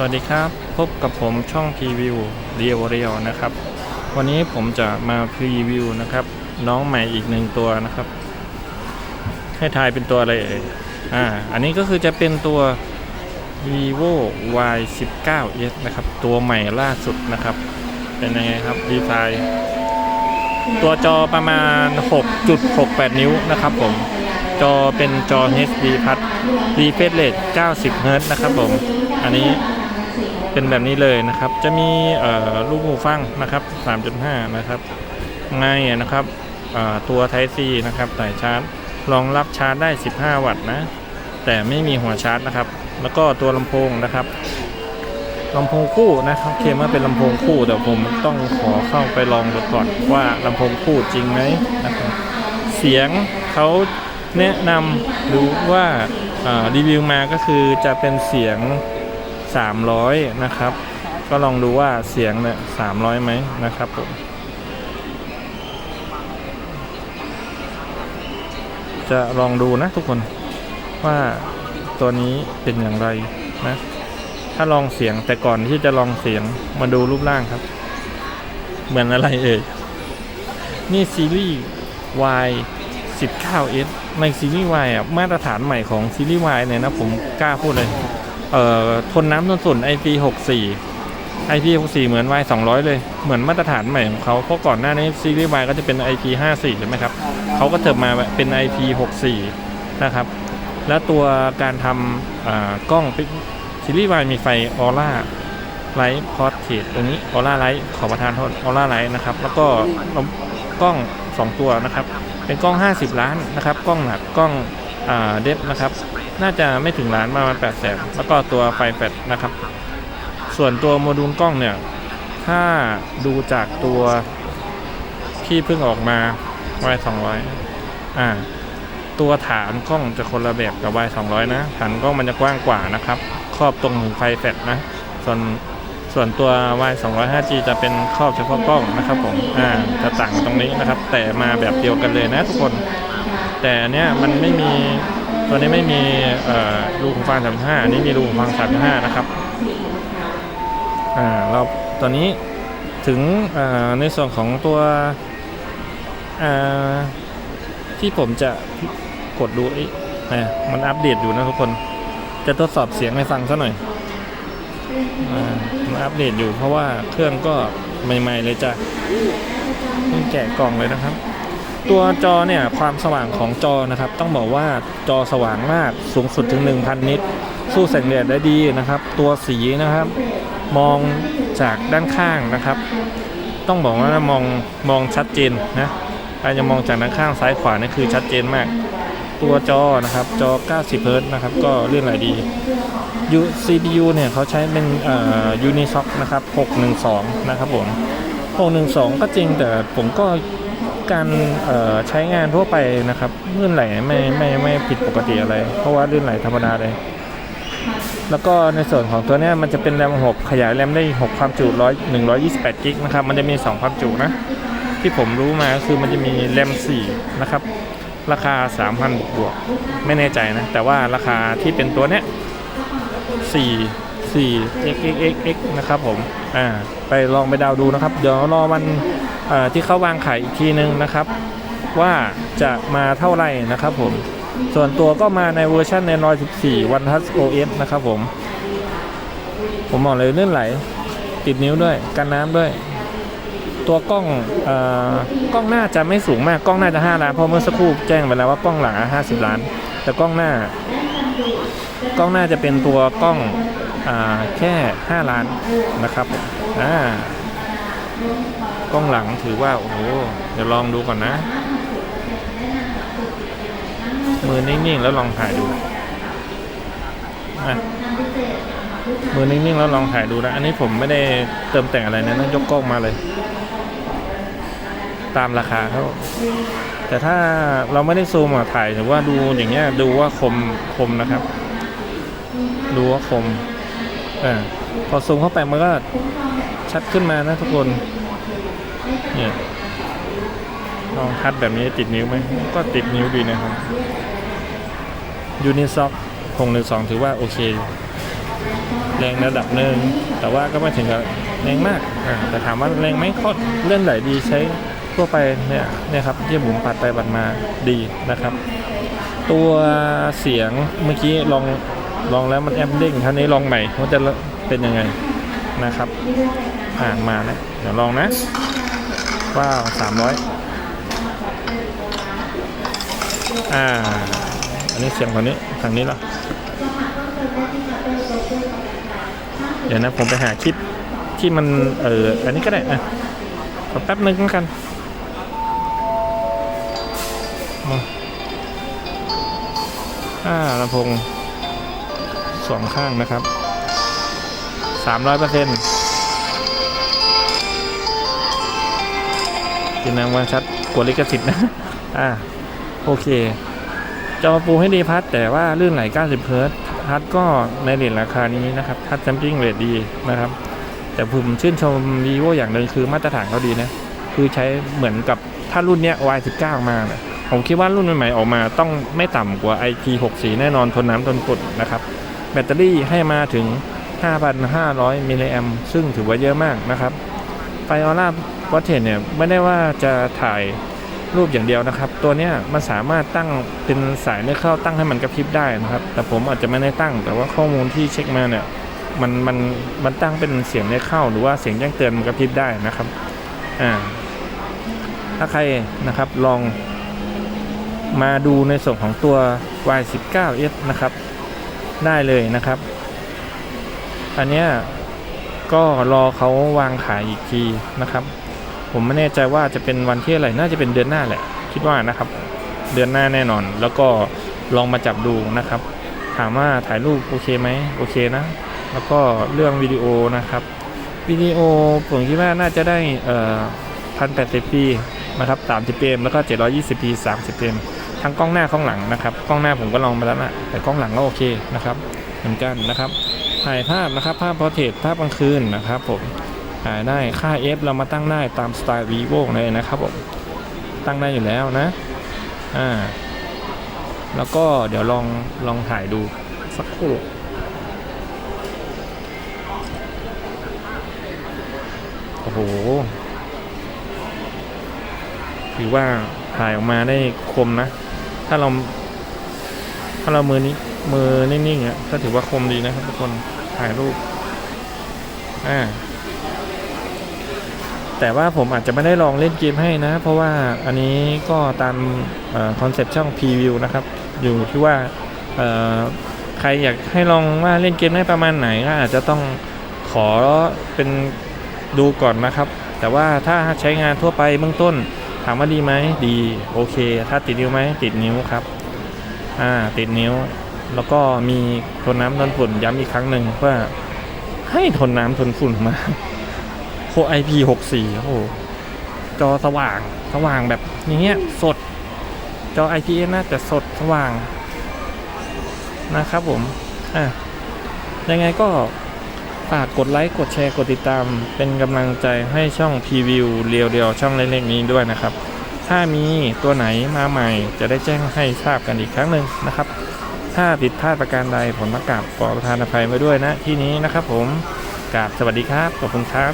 สวัสดีครับพบกับผมช่องพรีวิวเรียวเรียวนะครับ วันนี้ผมจะมาพรีวิวนะครับ น้องใหม่อีกหนึ่งตัวนะครับ ให้ทายเป็นตัวอะไรเอ่ยอ่าอันนี้ก็คือจะเป็นตัว vivo y 1 9 s นะครับ ตัวใหม่ล่าสุดนะครับ เป็นยังไงครับดีไซน์ตัวจอประมาณ 6.68 นิ้วนะครับผมจอเป็นจอ HD พัด refresh rate 90 Hz นะครับผม อันนี้ เป็นแบบนี้เลยนะครับ จะมีลูกหูฟังนะครับ 3.5 นะครับไงนะครับตัว Type C นะครับสายชาร์จรองรับชาร์จได้ 15 วัตต์นะ แต่ไม่มีหัวชาร์จนะครับ แล้วก็ตัวลำโพงนะครับลำโพงคู่นะครับเคลมว่าเป็นลำโพงคู่แต่ผมต้องขอเข้าไปลองดูก่อนว่าลำโพงคู่จริงไหมนะครับเสียงเขาแนะนำหรือว่ารีวิวมาก็คือจะเป็นเสียง 300 นะครับ ก็ลองดูว่าเสียงเนี่ย300 ไหมนะครับผม จะลองดูนะทุกคนว่าตัวนี้เป็นอย่างไรนะ ถ้าลองเสียงแต่ก่อนที่จะลองเสียงมาดูรูปร่างครับ เหมือนอะไรเอ่ย นี่ซีรีส์ Y 19S ในซีรีส์ Y อะมาตรฐานใหม่ของซีรีส์ Y เนี่ยนะผมกล้าพูดเลย เอ่อทนน้ำทนฝุ่น IP64 IP64 เหมือน Y 200 เลยเหมือนมาตรฐานใหม่ของเขาเพราะก่อนหน้านี้ซีรีส์ Y ก็จะเป็น IP54 ใช่ไหมครับเขาก็เถิบมาเป็น IP64 นะครับ แล้วตัวการทำกล้องซีรีส์วายมีไฟออร่าไลท์พอร์เทรตตรงนี้ออร่าไลท์ขอประทานโทษออร่าไลท์นะครับ แล้วก็กล้อง 2 ตัวนะครับ เป็นกล้อง 50 ล้านนะครับ กล้องหนักกล้อง เดฟนะครับ น่าจะไม่ถึงล้านประมาณ8แสนแล้วก็ตัวไฟแฟลชนะครับ ส่วนตัวโมดูลกล้องเนี่ย ถ้าดูจากตัวที่เพิ่งออกมา Y 200อ่า ตัวฐานกล้องจะคนละแบบกับ Y 200นะ ฐานกล้องมันจะกว้างกว่านะครับ ครอบตรงไฟแฟลชนะ ส่วนส่วนตัว Y 200 5G จะเป็นครอบเฉพาะกล้องนะครับผม อ่า จะต่างตรงนี้นะครับ แต่มาแบบเดียวกันเลยนะทุกคน แต่อันเนี้ยมันไม่มีตัวนี้ไม่มีรูหูฟัง 35 อันนี้มีรูหูฟัง 35 นะครับอ่าเราตอนนี้ถึงอ่าในส่วนของตัวอ่าที่ผมจะกดดูไอ้นะมันอัปเดตอยู่นะทุกคน จะทดสอบเสียงให้ฟังซะหน่อยอ่ามันอัปเดตอยู่เพราะว่าเครื่องก็ใหม่ ๆ เลยจ้ะเพิ่งแกะกล่องเลยนะครับ ตัวจอเนี่ยความสว่างของจอนะครับ ต้องบอกว่าจอสว่างมากสูงสุดถึง 1,000 นิตสู้แสงแดดได้ดีนะครับ ตัวสีนะครับ มองจากด้านข้างนะครับ ต้องบอกว่ามองมองชัดเจนนะการจะมองจากด้านข้างซ้ายขวานี่คือชัดเจนมาก ตัวจอนะครับจอ 90เฮิรตนะครับ ก็เลื่อนไหลดี U CPU เนี่ยเขาใช้เป็นเอ่อ Unisoc นะครับ 612 นะครับผม 612 ก็จริงแต่ผมก็ การใช้งานทั่วไปนะครับลื่นไหลไม่ไม่ไม่ผิดปกติอะไร เพราะว่าลื่นไหลธรรมดาเลย แล้วก็ในส่วนของตัวนี้มันจะเป็นแรม 6 ขยายแรมได้ 6 ความจุ100 128กิกนะครับ มันจะมี 2 ความจุนะ ที่ผมรู้มาคือมันจะมีแรม 4 นะครับ ราคา 3,000 บวก ไม่แน่ใจนะ แต่ว่าราคาที่เป็นตัวเนี้ย4 4 x x x x นะครับผม อ่า ไปลองไปดาวดูนะครับ เดี๋ยวรอวัน ที่เขาวางขายอีกทีนึงนะครับ ว่าจะมาเท่าไหร่นะครับผม ส่วนตัวก็มาในเวอร์ชันใน114 One Touch OS นะครับผม ผมบอกเลยเลื่อนไหล ติดนิ้วด้วย กันน้ำด้วย ตัวกล้องอกล้องหน้าจะไม่สูงมากกล้องหน้าจะ 5 ล้าน เพราะเมื่อสักครู่แจ้งไปแล้วว่ากล้องหลัง50 ล้าน แต่กล้องหน้ากล้องหน้าจะเป็นตัวกล้องอแค่ 5 ล้านนะครับอ่า กล้องหลังถือว่า โอ้โหเดี๋ยวลองดูก่อนนะ มือนิ่งๆแล้วลองถ่ายดูอะมือนิ่งๆแล้วลองถ่ายดูนะ อันนี้ผมไม่ได้เติมแต่งอะไรนะนะยกกล้องมาเลย ตามราคาเขาแต่ถ้าเราไม่ได้ซูมอะถ่ายหรือว่าดูอย่างเงี้ยดูว่าคมคมนะครับ ดูว่าคมอ่าพอซูมเข้าไปมันก็ชัดขึ้นมานะทุกคน เนี่ยลองคัดแบบนี้ติดนิ้วไหมก็ติดนิ้วดีนะครับยูนิซ็อกคงหนึ่งสองถือว่าโอเค แรงระดับหนึ่งแต่ว่าก็ไม่ถึงกับแรงมากแต่ถามว่าแรงไหมก็เลื่อนไหลดีใช้ทั่วไปเนี่ยเนี่ยครับเยี่ยมบุ๋มปัดไปปัดมาดีนะครับ ตัวเสียงเมื่อกี้ลองลองแล้วมันแอมเด้งคราวนี้ลองใหม่ว่าจะเป็นยังไงนะครับ อ่ามาแล้วเดี๋ยวลองนะ ว้าวสามร้อยอ่า อันนี้เสียงฝั่งนี้ฝั่งนี้เหรอเดี๋ยวนะผมไปหาคลิปที่มันเอออันนี้ก็ได้อะขอแป๊บนึงแล้วกันมาอ่าลำโพงสองข้างนะครับสามร้อยเปอร์เซ็นต์ กินนางวันชัดกดลิขสิทธิ์นะ อ่า โอเค จอปูให้ดีพัดแต่ว่าลื่นไหล 90 เฮิร์ตพัดก็ในเรทราคานี้นะครับ พัดแซมปิ้งเรทดีนะครับ แต่ผมชื่นชม vivo อย่างหนึ่งคือมาตรฐานเขาดีนะ คือใช้เหมือนกับถ้ารุ่นเนี้ย Y19 มาเนี่ยผมคิดว่ารุ่นใหม่ๆออกมาต้องไม่ต่ำกว่า IP64 แน่นอนทนน้ำทนฝนนะครับ แบตเตอรี่ให้มาถึง 5,500 มิลลิแอมซึ่งถือว่าเยอะมากนะครับ ไฟออร่า วัตเทนเนี่ยไม่ได้ว่าจะถ่ายรูปอย่างเดียวนะครับ ตัวเนี้ยมันสามารถตั้งเป็นสายไม่เข้าตั้งให้มันกระพริบได้นะครับ แต่ผมอาจจะไม่ได้ตั้ง แต่ว่าข้อมูลที่เช็คมาเนี่ยมันมันมันตั้งเป็นเสียงไม่เข้า หรือว่าเสียงแจ้งเตือนมันกระพริบได้นะครับอ่าถ้าใครนะครับลองมาดูในส่วนของตัว Y19s นะครับ ได้เลยนะครับ อันเนี้ยก็รอเขาวางขายอีกทีนะครับ ผมไม่แน่ใจว่าจะเป็นวันที่อะไรน่าจะเป็นเดือนหน้าแหละ คิดว่านะครับ เดือนหน้าแน่นอน แล้วก็ลองมาจับดูนะครับ ถามว่าถ่ายรูปโอเคไหมโอเคนะ แล้วก็เรื่องวิดีโอนะครับวิดีโอผมคิดว่าน่าจะได้เอ่อพันแปดสิบปีนะครับสามสิบเมแล้วก็เจ็ดร้อยี่สิบปีสามสิบเมทั้งกล้องหน้ากล้องหลังนะครับ กล้องหน้าผมก็ลองมาแล้วนะแต่กล้องหลังก็โอเคนะครับ เหมือนกันนะครับ ถ่ายภาพนะครับ ภาพพอเทรตภาพกลางคืนนะครับผมายได้ค่า F เรามาตั้งได้ตามสไตล์ vivo เลยนะครับผมตั้งได้อยู่แล้วนะอ่าแล้วก็เดี๋ยวลองลองถ่ายดูสักครู่โอ้โหถือว่าถ่ายออกมาได้คมนะ ถ้าเราถ้าเรามือนี้มือนิ่งๆอะก็ถือว่าคมดีนะครับทุกคนถ่ายรูปอ่า แต่ว่าผมอาจจะไม่ได้ลองเล่นเกมให้นะ เพราะว่าอันนี้ก็ตามคอนเซ็ปต์ช่องพรีวิวนะครับ อยู่ที่ว่าใครอยากให้ลองว่าเล่นเกมได้ประมาณไหนก็อาจจะต้องขอเป็นดูก่อนนะครับ แต่ว่าถ้าใช้งานทั่วไปเบื้องต้น ถามว่าดีไหมดีโอเค ถ้าติดนิ้วไหมติดนิ้วครับอ่าติดนิ้ว แล้วก็มีทนน้ำทนฝุ่นย้ำอีกครั้งหนึ่งว่าให้ทนน้ำทนฝุ่นมา โค IP64 โอ้โห จอสว่าง สว่างแบบอย่างเงี้ย สด จอ IPS นะแต่สดสว่าง นะครับผม อะ ยังไงก็ฝากกดไลค์ กดแชร์ กดติดตาม เป็นกำลังใจให้ช่องพรีวิวเรียวเดียวช่องเล็กๆนี้ด้วยนะครับ ถ้ามีตัวไหนมาใหม่จะได้แจ้งให้ทราบกันอีกครั้งหนึ่งนะครับ ถ้าผิดพลาดประการใดผมต้องกราบขอประทานอภัยไว้ด้วยนะที่นี้นะครับผมกราบสวัสดีครับ ขอบคุณครับ